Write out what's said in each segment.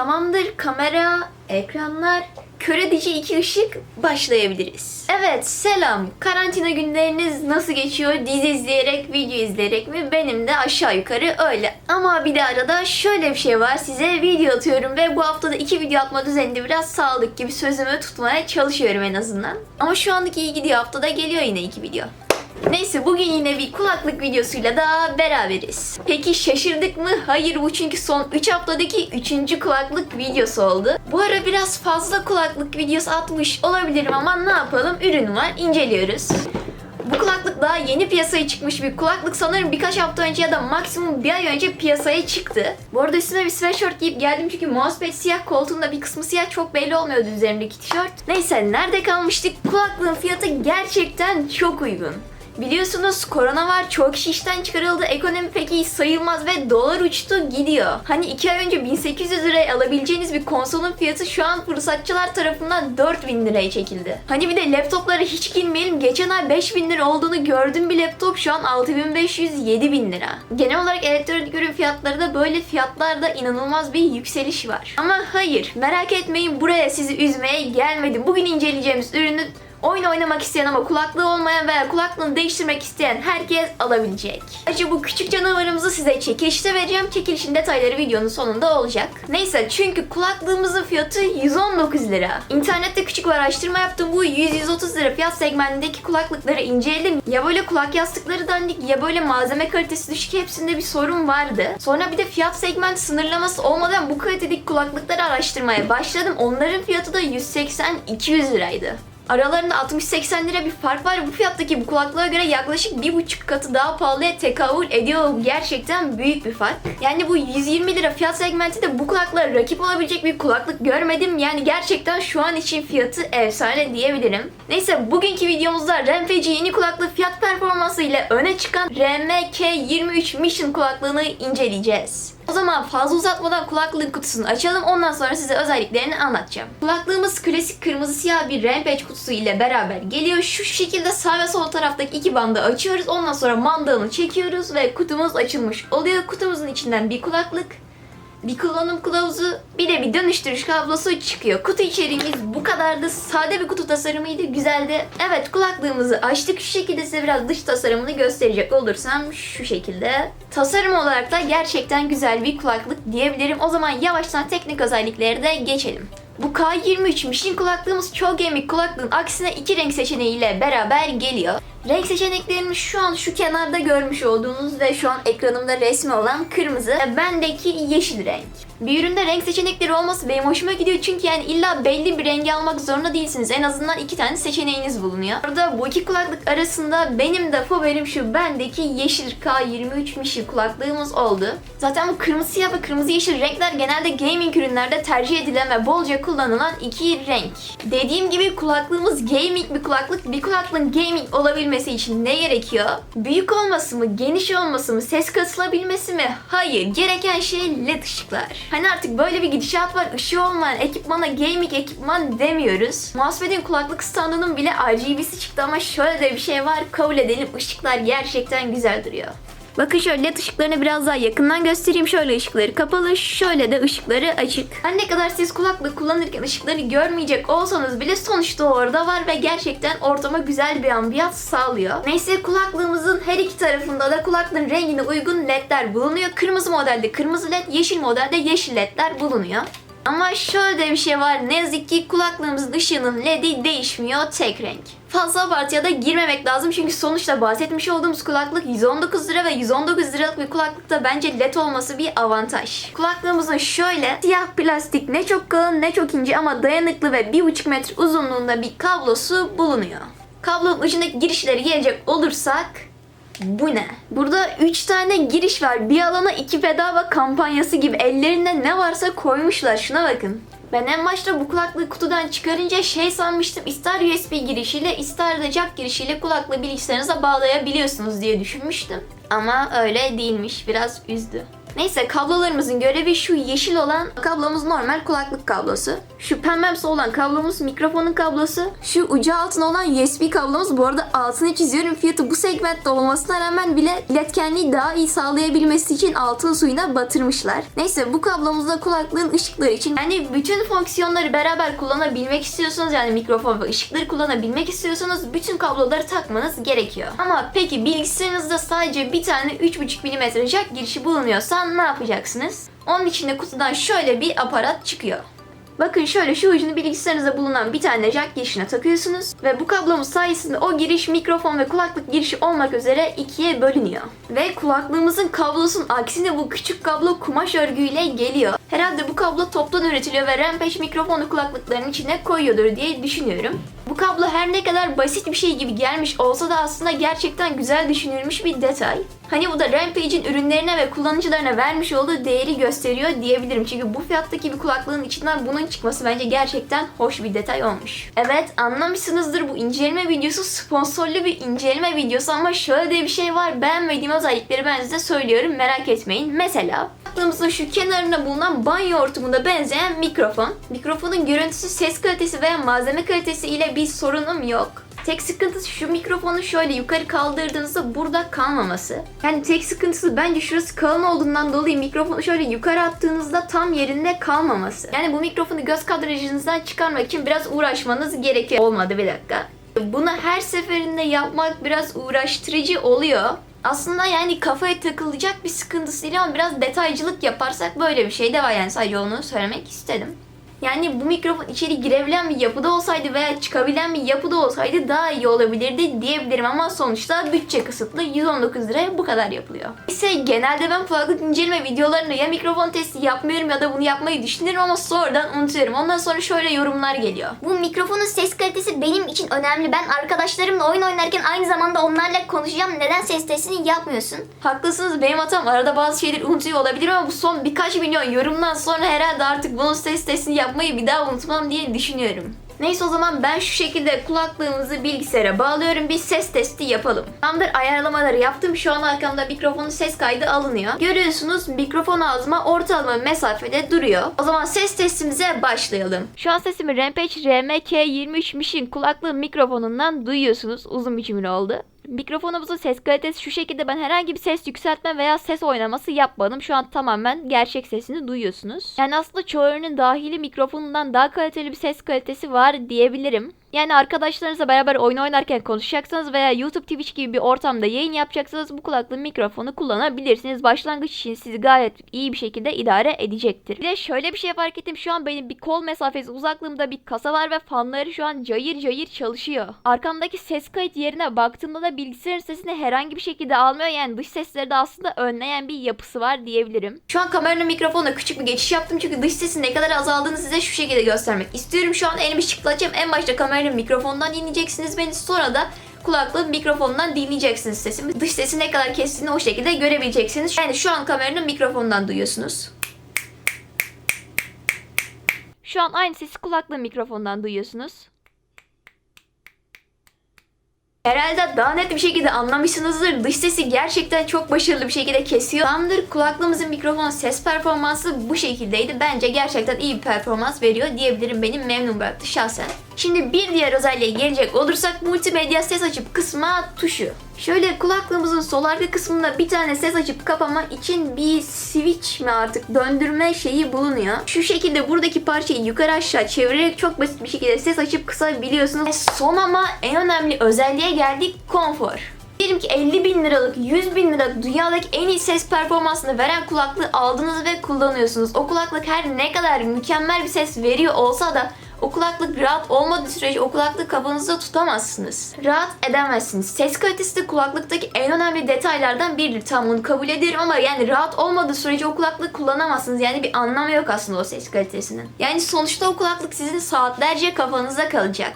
Tamamdır kamera, ekranlar, kör edici iki ışık başlayabiliriz. Evet selam. Karantina günleriniz nasıl geçiyor? Dizi izleyerek, video izleyerek mi? Benim de aşağı yukarı öyle. Ama bir de arada şöyle bir şey var. Size video atıyorum ve bu haftada iki video atma düzeninde biraz sağlık gibi sözümü tutmaya çalışıyorum en azından. Ama şu andaki iyi gidiyor. Haftada geliyor yine iki video. Neyse bugün yine bir kulaklık videosuyla daha beraberiz. Peki şaşırdık mı? Hayır bu çünkü son 3 haftadaki 3. kulaklık videosu oldu. Bu ara biraz fazla kulaklık videosu atmış olabilirim ama ne yapalım ürün var inceliyoruz. Bu kulaklık daha yeni piyasaya çıkmış bir kulaklık sanırım birkaç hafta önce ya da maksimum bir ay önce piyasaya çıktı. Bu arada üstüne bir sweatshirt giyip geldim çünkü mousepad siyah koltuğunda bir kısmı siyah çok belli olmuyordu üzerimdeki tişört. Neyse nerede kalmıştık? Kulaklığın fiyatı gerçekten çok uygun. Biliyorsunuz korona var, çok kişi işten çıkarıldı, ekonomi pek iyi sayılmaz ve dolar uçtu gidiyor. Hani 2 ay önce 1800 liraya alabileceğiniz bir konsolun fiyatı şu an fırsatçılar tarafından 4000 liraya çekildi. Hani bir de laptoplara hiç girmeyelim, geçen ay 5000 lira olduğunu gördüğüm bir laptop şu an 6500-7000 lira. Genel olarak elektronik ürün fiyatları da böyle fiyatlarda inanılmaz bir yükseliş var. Ama hayır, merak etmeyin buraya sizi üzmeye gelmedim. Bugün inceleyeceğimiz ürünü Oyun oynamak isteyen ama kulaklığı olmayan veya kulaklığını değiştirmek isteyen herkes alabilecek. Ayrıca bu küçük canavarımızı size çekilişte vereceğim. Çekilişin detayları videonun sonunda olacak. Neyse çünkü kulaklığımızın fiyatı 119 lira. İnternette küçük bir araştırma yaptım. Bu 100-130 lira fiyat segmentindeki kulaklıkları inceledim. Ya böyle kulak yastıkları dandik ya böyle malzeme kalitesi düşük hepsinde bir sorun vardı. Sonra bir de fiyat segment sınırlaması olmadan bu kalitedeki kulaklıkları araştırmaya başladım. Onların fiyatı da 180-200 liraydı. Aralarında 60-80 lira bir fark var. Bu fiyattaki bu kulaklığa göre yaklaşık bir buçuk katı daha pahalıya tekabül ediyor. Gerçekten büyük bir fark. Yani bu 120 lira fiyat segmenti de bu kulaklığa rakip olabilecek bir kulaklık görmedim. Yani gerçekten şu an için fiyatı efsane diyebilirim. Neyse bugünkü videomuzda Rampage yeni kulaklığı fiyat performansı ile öne çıkan RMK23 Mission kulaklığını inceleyeceğiz. O zaman fazla uzatmadan kulaklığın kutusunu açalım. Ondan sonra size özelliklerini anlatacağım. Kulaklığımız klasik kırmızı siyah bir Rampage kutusu ile beraber geliyor. Şu şekilde sağ ve sol taraftaki iki bandı açıyoruz. Ondan sonra mandalını çekiyoruz ve kutumuz açılmış oluyor. Kutumuzun içinden bir kulaklık, bir kullanım kılavuzu, bir de bir dönüştürüş kablosu çıkıyor. Kutu içeriğimiz bu kadardı. Sade bir kutu tasarımıydı. Güzeldi. Evet kulaklığımızı açtık. Şu şekilde size biraz dış tasarımını gösterecek olursam şu şekilde. Tasarım olarak da gerçekten güzel bir kulaklık diyebilirim. O zaman yavaştan teknik özellikleri de geçelim. Bu K23 Mission kulaklığımız çoğu gaming kulaklığın aksine iki renk seçeneğiyle beraber geliyor. Renk seçeneklerimiz şu an şu kenarda görmüş olduğunuz ve şu an ekranımda resmi olan kırmızı ve bendeki yeşil renk. Bir üründe renk seçenekleri olması benim hoşuma gidiyor çünkü yani illa belli bir rengi almak zorunda değilsiniz. En azından iki tane seçeneğiniz bulunuyor. Burada bu iki kulaklık arasında benim de favorim şu bendeki yeşil K23 Mission kulaklığımız oldu. Zaten bu kırmızı siyah ve kırmızı yeşil renkler genelde gaming ürünlerde tercih edilen ve bolca kullanılan iki renk. Dediğim gibi kulaklığımız gaming bir kulaklık. Bir kulaklığın gaming olabilmesi için ne gerekiyor? Büyük olması mı, geniş olması mı, ses kasılabilmesi mi? Hayır, gereken şey led ışıklar. Hani artık böyle bir gidişat var, ışığı olmayan ekipmana gaming ekipman demiyoruz. Mousepad'in kulaklık standının bile RGB'si çıktı ama şöyle de bir şey var, kabul edelim ışıklar gerçekten güzel duruyor. Bakın şöyle led ışıklarını biraz daha yakından göstereyim. Şöyle ışıkları kapalı, şöyle de ışıkları açık. Her ne kadar siz kulaklık kullanırken ışıkları görmeyecek olsanız bile sonuçta orada var ve gerçekten ortama güzel bir ambiyans sağlıyor. Neyse kulaklığımızın her iki tarafında da kulaklığın rengine uygun ledler bulunuyor. Kırmızı modelde kırmızı led, yeşil modelde yeşil ledler bulunuyor. Ama şöyle bir şey var. Ne yazık ki kulaklığımızın ışığının LED'i değişmiyor tek renk. Fazla abartıya da girmemek lazım çünkü sonuçta bahsetmiş olduğumuz kulaklık 119 lira ve 119 liralık bir kulaklıkta bence LED olması bir avantaj. Kulaklığımızın şöyle siyah plastik ne çok kalın ne çok ince ama dayanıklı ve 1,5 metre uzunluğunda bir kablosu bulunuyor. Kablonun ucundaki girişleri gelecek olursak bu ne? Burada 3 tane giriş var. Bir alana 2 bedava kampanyası gibi ellerinde ne varsa koymuşlar. Şuna bakın. Ben en başta bu kulaklığı kutudan çıkarınca şey sanmıştım. İster USB girişiyle ister de jack girişiyle kulaklığı bilgisayarınıza bağlayabiliyorsunuz diye düşünmüştüm. Ama öyle değilmiş. Biraz üzdü. Neyse kablolarımızın görevi şu yeşil olan kablomuz normal kulaklık kablosu. Şu pembemsi olan kablomuz mikrofonun kablosu. Şu ucu altın olan USB kablomuz bu arada altını çiziyorum. Fiyatı bu segmentte olmasına rağmen bile iletkenliği daha iyi sağlayabilmesi için altın suyuna batırmışlar. Neyse bu kablomuzda kulaklığın ışıkları için yani bütün fonksiyonları beraber kullanabilmek istiyorsanız yani mikrofon ve ışıkları kullanabilmek istiyorsanız bütün kabloları takmanız gerekiyor. Ama peki bilgisayarınızda sadece bir tane 3.5 mm jack girişi bulunuyorsa ne yapacaksınız? Onun içinde kutudan şöyle bir aparat çıkıyor. Bakın şöyle şu ucunu bilgisayarınızda bulunan bir tane jack girişine takıyorsunuz ve bu kablomuz sayesinde o giriş mikrofon ve kulaklık girişi olmak üzere ikiye bölünüyor. Ve kulaklığımızın kablosunun aksine bu küçük kablo kumaş örgüyle geliyor. Herhalde bu kablo toptan üretiliyor ve Rampage mikrofonu kulaklıkların içine koyuyordur diye düşünüyorum. Bu kablo her ne kadar basit bir şey gibi gelmiş olsa da aslında gerçekten güzel düşünülmüş bir detay. Hani bu da Rampage'in ürünlerine ve kullanıcılarına vermiş olduğu değeri gösteriyor diyebilirim. Çünkü bu fiyattaki bir kulaklığın içinden bunun çıkması bence gerçekten hoş bir detay olmuş. Evet anlamışsınızdır bu inceleme videosu sponsorlu bir inceleme videosu ama şöyle bir şey var. Beğenmediğim özellikleri ben size söylüyorum merak etmeyin. Mesela Aklımızın şu kenarında bulunan banyo hortumuna benzeyen mikrofon. Mikrofonun görüntüsü, ses kalitesi veya malzeme kalitesi ile bir sorunum yok. Tek sıkıntısı şu mikrofonu şöyle yukarı kaldırdığınızda burada kalmaması. Yani tek sıkıntısı bence şurası kalın olduğundan dolayı mikrofonu şöyle yukarı attığınızda tam yerinde kalmaması. Yani bu mikrofonu göz kadrajınızdan çıkarmak için biraz uğraşmanız gerekiyor. Olmadı bir dakika. Bunu her seferinde yapmak biraz uğraştırıcı oluyor. Aslında yani kafaya takılacak bir sıkıntısı değil ama biraz detaycılık yaparsak böyle bir şey de var yani sadece onu söylemek istedim. Yani bu mikrofon içeri girebilen bir yapıda olsaydı veya çıkabilen bir yapıda olsaydı daha iyi olabilirdi diyebilirim ama sonuçta bütçe kısıtlı 119 liraya bu kadar yapılıyor. Ise genelde ben kulaklık inceleme videolarında ya mikrofon testi yapmıyorum ya da bunu yapmayı düşünürüm ama sonradan unutuyorum. Ondan sonra şöyle yorumlar geliyor. Bu mikrofonun ses kalitesi benim için önemli. Ben arkadaşlarımla oyun oynarken aynı zamanda onlarla konuşacağım. Neden ses testini yapmıyorsun? Haklısınız benim hatam arada bazı şeyleri unutuyor olabilirim ama bu son birkaç milyon yorumdan sonra herhalde artık bunun ses testini yapmayı bir daha unutmam diye düşünüyorum. Neyse o zaman ben şu şekilde kulaklığımızı bilgisayara bağlıyorum. Bir ses testi yapalım. Tamamdır ayarlamaları yaptım. Şu an arkamda mikrofonun ses kaydı alınıyor. Görüyorsunuz mikrofon ağzıma ortalama mesafede duruyor. O zaman ses testimize başlayalım. Şu an sesimi Rampage RMK23 Mission kulaklığı mikrofonundan duyuyorsunuz. Uzun bir cümle oldu. Mikrofonumuzun ses kalitesi şu şekilde ben herhangi bir ses yükseltme veya ses oynaması yapmadım. Şu an tamamen gerçek sesini duyuyorsunuz. Yani aslında çoğu ürünün dahili mikrofonundan daha kaliteli bir ses kalitesi var diyebilirim. Yani arkadaşlarınızla beraber oyun oynarken konuşacaksanız veya YouTube Twitch gibi bir ortamda yayın yapacaksanız bu kulaklığı mikrofonu kullanabilirsiniz. Başlangıç için sizi gayet iyi bir şekilde idare edecektir. Bir de şöyle bir şey fark ettim. Şu an benim bir kol mesafesi uzaklığımda bir kasa var ve fanları şu an cayır cayır çalışıyor. Arkamdaki ses kayıt yerine baktığımda da bilgisayarın sesini herhangi bir şekilde almıyor. Yani dış sesleri de aslında önleyen bir yapısı var diyebilirim. Şu an kameranın mikrofonuna küçük bir geçiş yaptım çünkü dış sesin ne kadar azaldığını size şu şekilde göstermek istiyorum. Şu an elimi şıklatacağım. En başta kameranın mikrofondan dinleyeceksiniz beni. Sonra da kulaklığın mikrofonundan dinleyeceksiniz sesimi. Dış sesi ne kadar kestiğini o şekilde görebileceksiniz. Yani şu an kameranın mikrofondan duyuyorsunuz. Şu an aynı sesi kulaklığın mikrofondan duyuyorsunuz. Herhalde daha net bir şekilde anlamışsınızdır. Dış sesi gerçekten çok başarılı bir şekilde kesiyor. Tamamdır kulaklığımızın mikrofon ses performansı bu şekildeydi. Bence gerçekten iyi bir performans veriyor diyebilirim. Benim memnun bıraktı şahsen. Şimdi bir diğer özelliğe gelecek olursak multimedya ses açıp kısma tuşu. Şöyle kulaklığımızın sol arka kısmında bir tane ses açıp kapama için bir switch mi artık döndürme şeyi bulunuyor. Şu şekilde buradaki parçayı yukarı aşağı çevirerek çok basit bir şekilde ses açıp kısabiliyorsunuz. Ve son ama en önemli özelliğe geldik konfor. Diyelim ki 50 bin liralık, 100 bin liralık dünyadaki en iyi ses performansını veren kulaklığı aldınız ve kullanıyorsunuz. O kulaklık her ne kadar mükemmel bir ses veriyor olsa da o kulaklık rahat olmadığı sürece o kulaklığı kafanızda tutamazsınız. Rahat edemezsiniz. Ses kalitesi de kulaklıktaki en önemli detaylardan biridir. Tam bunu kabul ederim ama yani rahat olmadığı sürece o kulaklığı kullanamazsınız. Yani bir anlamı yok aslında o ses kalitesinin. Yani sonuçta o kulaklık sizin saatlerce kafanızda kalacak.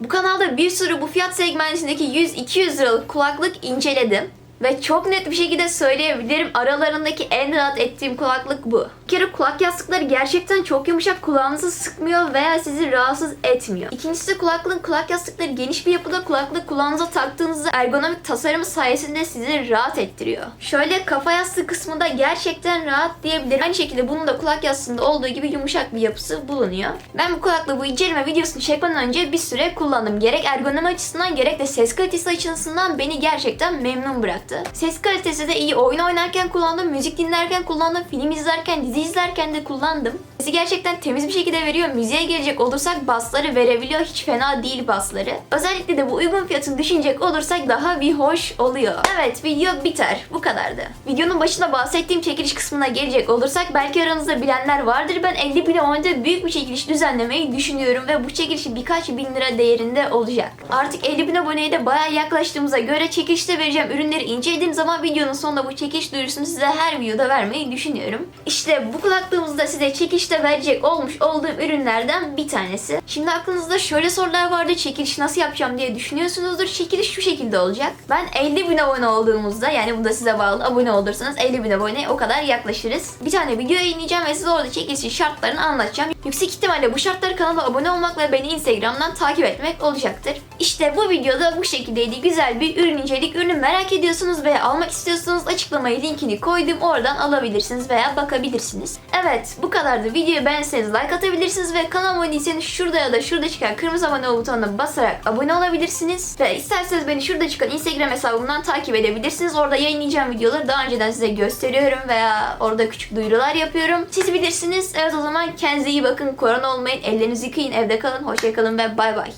Bu kanalda bir sürü bu fiyat segmentindeki 100-200 liralık kulaklık inceledim. Ve çok net bir şekilde söyleyebilirim aralarındaki en rahat ettiğim kulaklık bu. Bir kere kulak yastıkları gerçekten çok yumuşak kulağınızı sıkmıyor veya sizi rahatsız etmiyor. İkincisi kulaklığın kulak yastıkları geniş bir yapıda kulaklık kulağınıza taktığınızda ergonomik tasarımı sayesinde sizi rahat ettiriyor. Şöyle kafa yastığı kısmında gerçekten rahat diyebilirim. Aynı şekilde bunun da kulak yastığında olduğu gibi yumuşak bir yapısı bulunuyor. Ben bu kulaklığı bu inceleme videosunu çekmeden önce bir süre kullandım. Gerek ergonomi açısından gerek de ses kalitesi açısından beni gerçekten memnun bıraktı. Ses kalitesi de iyi. Oyun oynarken kullandım, müzik dinlerken kullandım, film izlerken, dizi izlerken de kullandım. Sesi gerçekten temiz bir şekilde veriyor. Müziğe gelecek olursak basları verebiliyor. Hiç fena değil basları. Özellikle de bu uygun fiyatını düşünecek olursak daha bir hoş oluyor. Evet video biter. Bu kadardı. Videonun başında bahsettiğim çekiliş kısmına gelecek olursak belki aranızda bilenler vardır. Ben 50 bin abonede büyük bir çekiliş düzenlemeyi düşünüyorum ve bu çekiliş birkaç bin lira değerinde olacak. Artık 50 bin aboneye de bayağı yaklaştığımıza göre çekilişte vereceğim ürünleri incelediğim zaman videonun sonunda bu çekiliş duyurusunu size her videoda vermeyi düşünüyorum. İşte bu kulaklığımızda size çekilişte verecek olmuş olduğum ürünlerden bir tanesi. Şimdi aklınızda şöyle sorular vardı. Çekiliş nasıl yapacağım diye düşünüyorsunuzdur. Çekiliş şu şekilde olacak. Ben 50 bin abone olduğumuzda yani bu da size bağlı abone olursanız 50 bin aboneye o kadar yaklaşırız. Bir tane video yayınlayacağım ve size orada çekilişin şartlarını anlatacağım. Yüksek ihtimalle bu şartları kanala abone olmak ve beni Instagram'dan takip etmek olacaktır. İşte bu videoda bu şekildeydi. Güzel bir ürün incelik. Ürünü merak ediyorsunuz veya almak istiyorsanız açıklamaya linkini koydum. Oradan alabilirsiniz veya bakabilirsiniz. Evet bu kadardı. Videoyu beğenseniz like atabilirsiniz ve kanalıma abone değilseniz şurada ya da şurada çıkan kırmızı abone ol butonuna basarak abone olabilirsiniz. Ve isterseniz beni şurada çıkan Instagram hesabımdan takip edebilirsiniz. Orada yayınlayacağım videoları daha önceden size gösteriyorum veya orada küçük duyurular yapıyorum. Siz bilirsiniz. Evet o zaman kendinize iyi bakın. Korona olmayın. Ellerinizi yıkayın. Evde kalın. Hoşçakalın ve bay bay.